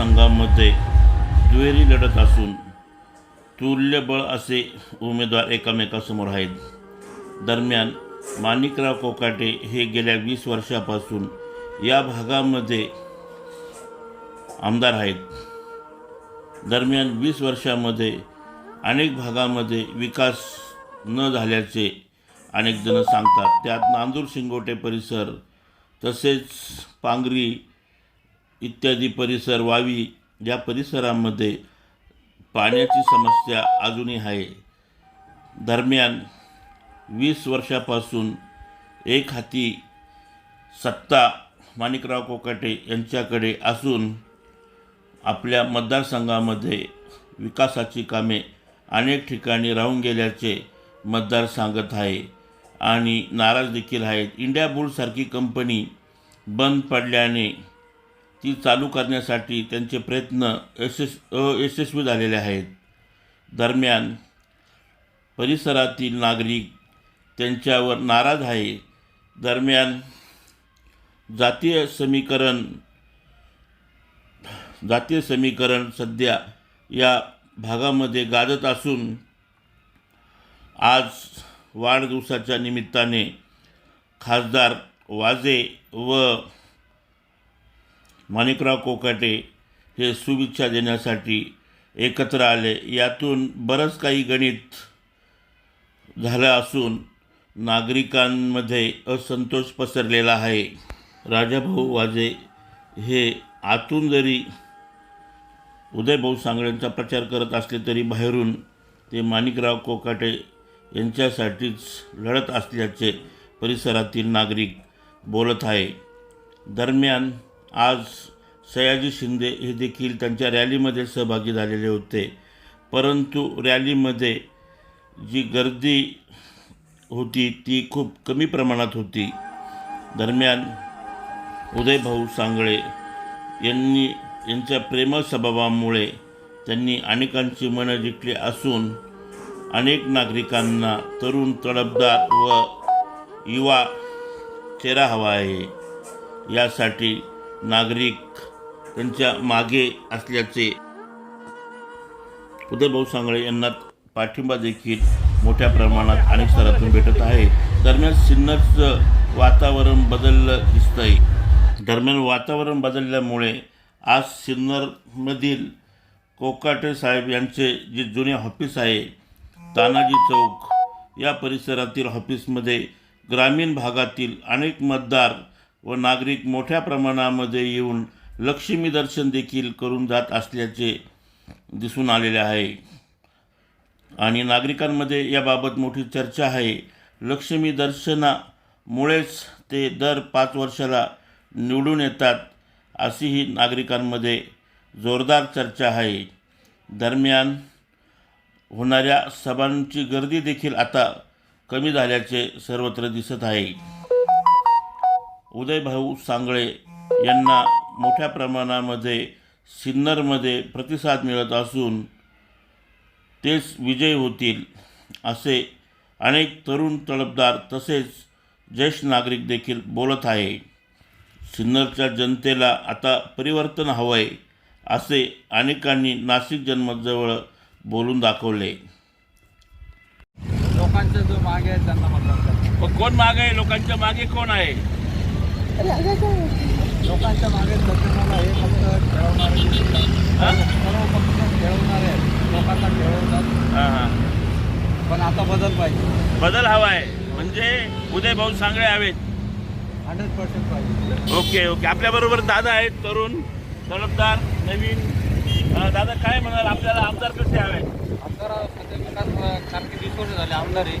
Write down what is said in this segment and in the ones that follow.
मतदारसंघामध्ये दुहेरी लढत असून तुल्यबळ असे उमेदवार एकमेकासमोर आहेत. दरम्यान माणिकराव कोकाटे हे गेल्या वीस वर्षापासून या भागामध्ये आमदार आहेत. दरम्यान वीस वर्षामध्ये अनेक भागामध्ये विकास न झाल्याचे अनेकजणं सांगतात. त्यात नांदूर शिंगोटे परिसर तसेच पांगरी इत्यादी परिसर वावी या परिसरामध्ये पाण्याची समस्या अजूनही आहे. दरम्यान वीस वर्षापासून एक हाती सत्ता माणिकराव कोकाटे यांच्याकडे असून आपल्या मतदारसंघामध्ये विकासाची कामे अनेक ठिकाणी राहून गेल्याचे मतदार सांगत आहे आणि नाराज देखील आहेत. इंडिया बुलसारखी कंपनी बंद पडल्याने ती चालू करण्यासाठी त्यांचे प्रयत्न यशस् अयशस्वी झालेले आहेत. दरम्यान परिसरातील नागरिक त्यांच्यावर नाराज आहे. दरम्यान जातीय समीकरण जातीय समीकरण सध्या या भागामध्ये गाजत असून आज वाढदिवसाच्या निमित्ताने खासदार वाजे व माणिकराव कोकाटे हे शुभेच्छा देण्यासाठी एकत्र आले. यातून बरंच काही गणित झालं असून नागरिकांमध्ये असंतोष पसरलेला आहे. राजाभाऊ वाजे हे आतून जरी उदयभाऊ सांगळेंचा प्रचार करत असले तरी बाहेरून ते माणिकराव कोकाटे यांच्यासाठीच लढत असल्याचे परिसरातील नागरिक बोलत आहे. दरम्यान आज सयाजी शिंदे हे देखील त्यांच्या रॅलीमध्ये सहभागी झालेले होते. परंतु रॅलीमध्ये जी गर्दी होती ती खूप कमी प्रमाणात होती. दरम्यान उदयभाऊ सांगळे यांनी यांच्या प्रेमळ स्वभावामुळे त्यांनी अनेकांची मनं जिंकली असून अनेक नागरिकांना तरुण तडफदार व युवा चेहरा हवा आहे. यासाठी नागरिक त्यांच्या मागे असल्याचे उदयभाऊ सांगळे यांना पाठिंबा देखील मोठ्या प्रमाणात अनेक स्तरातून भेटत आहे. दरम्यान सिन्नरचं वातावरण बदललं दिसतंय. दरम्यान वातावरण बदलल्यामुळे आज सिन्नरमधील कोकाटे साहेब यांचे जे जुने ऑफिस आहे तानाजी चौक या परिसरातील ऑफिसमध्ये ग्रामीण भागातील अनेक मतदार व नागरिक मोठ्या प्रमाणामध्ये येऊन लक्ष्मी दर्शन देखील करून जात असल्याचे दिसून आलेले आहे. आणि नागरिकांमध्ये याबाबत मोठी चर्चा आहे. लक्ष्मी दर्शनामुळेच ते दर पाच वर्षाला निवडून येतात अशीही नागरिकांमध्ये जोरदार चर्चा आहे. दरम्यान होणाऱ्या सभांची गर्दी देखील आता कमी झाल्याचे सर्वत्र दिसत आहे. उदयभाऊ सांगळे यांना मोठ्या प्रमाणामध्ये सिन्नरमध्ये प्रतिसाद मिळत असून तेच विजय होतील असे अनेक तरुण तडफदार तसेच ज्येष्ठ नागरिक देखील बोलत आहे. सिन्नरच्या जनतेला आता परिवर्तन हवं आहे असे अनेकांनी नाशिक जनमतजवळ बोलून दाखवले. लोकांचा जो मागे आहे त्यांना मतदान करतात कोण मागे आहे? लोकांच्या मागे कोण आहे? लोकांच्या मागे सध्या हे फक्त खेळवणारे? सर्व फक्त खेळवणारे आहेत लोकांना खेळवतात पण आता बदल पाहिजे. बदल हवा आहे. म्हणजे उदयभाऊ सांगळे हवेत. हंड्रेड पर्सेंट पाहिजे. Okay okay. आपल्याबरोबर दादा आहेत तरुण तडफदार नवीन दादा काय म्हणाल? आपल्याला आमदार कसे हवेत आमदार सध्या विकास सारखे वीस वर्ष झाले आमदार आहे.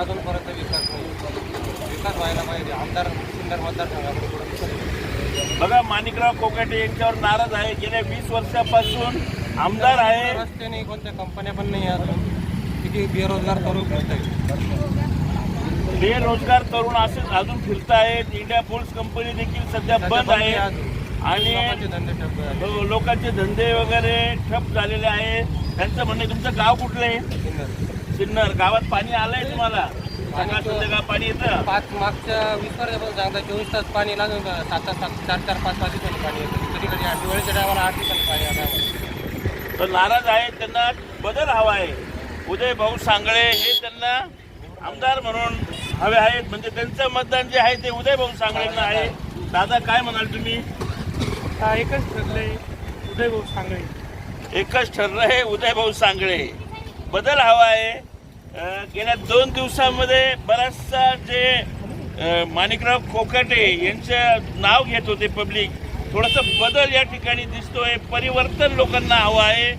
अजूनपर्यंत विकास नाही विकास व्हायला पाहिजे. आमदार सुंदर मतदारसंघाकडे विकास बघा माणिकराव कोकाटे यांच्यावर नाराज आहे. गेल्या वीस वर्षापासून आमदार आहे. रस्ते नाही कोणत्या कंपन्या पण नाही अजून. किती बेरोजगार तरुण फिरत बेरोजगार तरुण असेच अजून फिरतायत. इंडिया पोल्स कंपनी देखील सध्या बंद आहे. आणि लोकांचे धंदे धंदे वगैरे ठप झालेले आहे. त्यांचं म्हणणं तुमचं गाव कुठलं आहे? सिन्नर. गावात पाणी आलंय तुम्हाला? पाणी येतं? पाच मागच्या वीस वर्षापासून सांगता चोवीस तास पाणी लागून सात तास सात चार चार पाच पाच दिवसांनी पाणी येतं. कधी कधी आठ दिवाळीच्या टायमाला आठ दिवसांनी पाणी आता तर नाराज आहे त्यांना बदल हवा आहे. उदय भाऊ सांगळे हे त्यांना आमदार म्हणून हवे आहेत. म्हणजे त्यांचं मतदान जे आहे ते उदय भाऊ सांगळेंना आहे. दादा काय म्हणाल तुम्ही? एकच ठरलंय उदयभाऊ सांगळे. एकच ठरलं आहे उदयभाऊ सांगळे. बदल हवा आहे. गेल्या दोन दिवसामध्ये बराचसा जे माणिकराव कोकाटे यांचं नाव घेत होते पब्लिक थोडंसं बदल या ठिकाणी दिसतोय परिवर्तन लोकांना हवं आहे.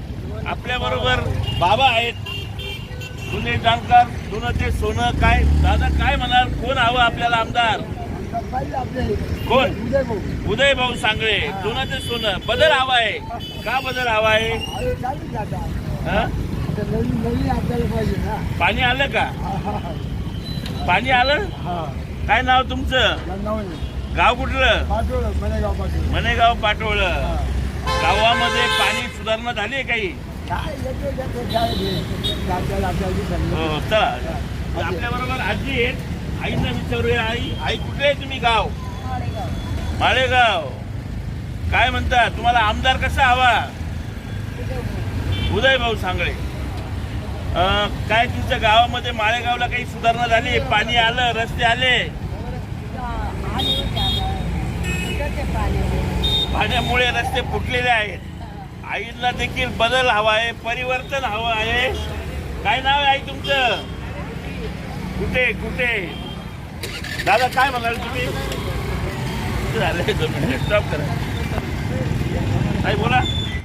आपल्याबरोबर बाबा आहेत. जुने जाणकार जुनं ते सोनं काय दादा काय म्हणाल? कोण हवं आपल्याला आमदार? कोण? उदय भाऊ सांगळे. ते सोनं. बदल हवा आहे. का बदल हवा आहे? पाणी आलं का? पाणी आलं? काय नाव तुमचं? गाव कुठलं? मनेगाव पाटोळं. गावामध्ये पाणी सुधारणा झाली आहे काही? हो चला. आपल्या बरोबर आजी आहेत. आईना विचारूया आई. आई कुठे आहे तुम्ही गाव? माळेगाव. काय म्हणता? तुम्हाला आमदार कसा हवा? उदय भाऊ सांगळे. काय तुमच्या गावामध्ये माळेगावला काही सुधारणा झाली? पाणी आलं रस्ते आले? पाण्यामुळे रस्ते फुटलेले आहेत. आईला देखील बदल हवा आहे परिवर्तन हवं आहे. काय नाव आहे आई तुमचं? कुठे कुठे? दादा काय म्हणाल तुम्ही? झालं दोन मिनिट स्टॉप करा. आई बोला.